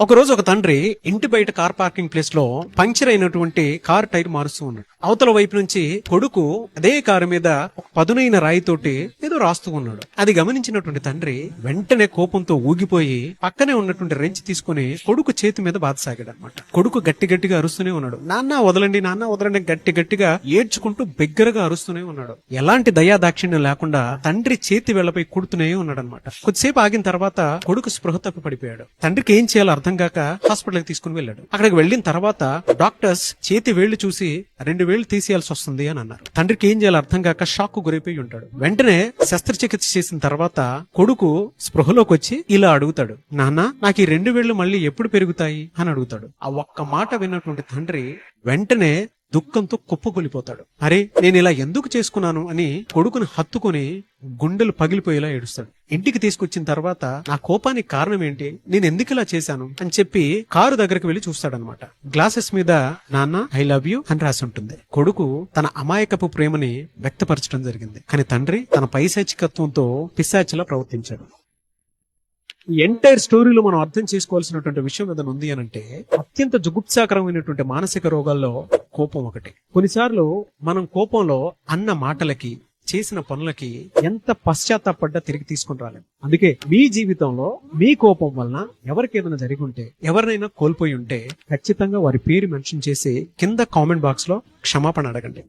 ఒక రోజు ఒక తండ్రి ఇంటి బయట కార్ పార్కింగ్ ప్లేస్లో పంక్చర్ అయినటువంటి కార్ టైర్ మారుస్తూ ఉన్నాడు. అవతల వైపు నుంచి కొడుకు అదే కారు మీద ఒక పదునైన రాయితోటి రాస్తూ ఉన్నాడు. అది గమనించినటువంటి తండ్రి వెంటనే కోపంతో ఊగిపోయి పక్కనే ఉన్నటువంటి రెంచి తీసుకుని కొడుకు చేతి మీద బాధసాగాడు అనమాట కొడుకు గట్టి గట్టిగా అరుస్తూనే ఉన్నాడు. నాన్న వదలండి నాన్న వదలండి గట్టి గట్టిగా ఏడ్చుకుంటూ బిగ్గరగా అరుస్తూనే ఉన్నాడు. ఎలాంటి దయా దాక్షిణ్యం లేకుండా తండ్రి చేతి వెళ్ళపై కుడుతూనే ఉన్నాడు అనమాట కొద్దిసేపు ఆగిన తర్వాత కొడుకు స్పృహ తప్పి పడిపోయాడు తండ్రికి ఏం చేయాలో అర్థం కాక హాస్పిటల్కి తీసుకుని వెళ్ళాడు. అక్కడికి వెళ్ళిన తర్వాత డాక్టర్స్ చేతి వేళ్ళు చూసి రెండు వేళ్ళు తీసేయాల్సి వస్తుంది అని అన్నారు. తండ్రికి ఏం చేయాలో అర్థం కాక షాక్కు గురైపోయి ఉంటాడు. వెంటనే శస్త్రచికిత్స చేసిన తర్వాత కొడుకు స్పృహలోకి వచ్చి ఇలా అడుగుతాడు నాన్న నాకు ఈ రెండు వేళ్ళు మళ్ళీ ఎప్పుడు పెరుగుతాయి? అని అడుగుతాడు. ఆ ఒక్క మాట విన్నటువంటి తండ్రి వెంటనే దుఃఖంతో కుప్పకూలిపోతాడు అరే నేను ఇలా ఎందుకు చేసుకున్నాను అని కొడుకుని హత్తుకుని గుండెలు పగిలిపోయేలా ఏడుస్తాడు. ఇంటికి తీసుకొచ్చిన తర్వాత నా కోపానికి కారణం ఏంటి? నేను ఎందుకు ఇలా చేశాను? అని చెప్పి కారు దగ్గరికి వెళ్ళి చూస్తాడనమాట. గ్లాసెస్ మీద నాన్న ఐ లవ్ యూ అని రాసి ఉంటుంది. కొడుకు తన అమాయకపు ప్రేమని వ్యక్తపరచడం జరిగింది. కానీ తండ్రి తన పైశాచికత్వంతో పిశాచిలా ప్రవర్తించాడు. ఈ ఎంటైర్ స్టోరీలో మనం అర్థం చేసుకోవాల్సినటువంటి విషయం ఏదైనా ఉంది అని అంటే అత్యంత జుగుప్సాకరమైనటువంటి మానసిక రోగాల్లో కోపం ఒకటి. కొన్నిసార్లు మనం కోపంలో అన్న మాటలకి చేసిన పనులకి ఎంత పశ్చాత్తాపడ్డా తిరిగి తీసుకుని రాలేం. అందుకే మీ జీవితంలో మీ కోపం వలన ఎవరికి ఏదైనా జరిగి ఉంటే ఎవరినైనా కోల్పోయి ఉంటే ఖచ్చితంగా వారి పేరు మెన్షన్ చేసి కింద కామెంట్ బాక్స్లో క్షమాపణ అడగండి.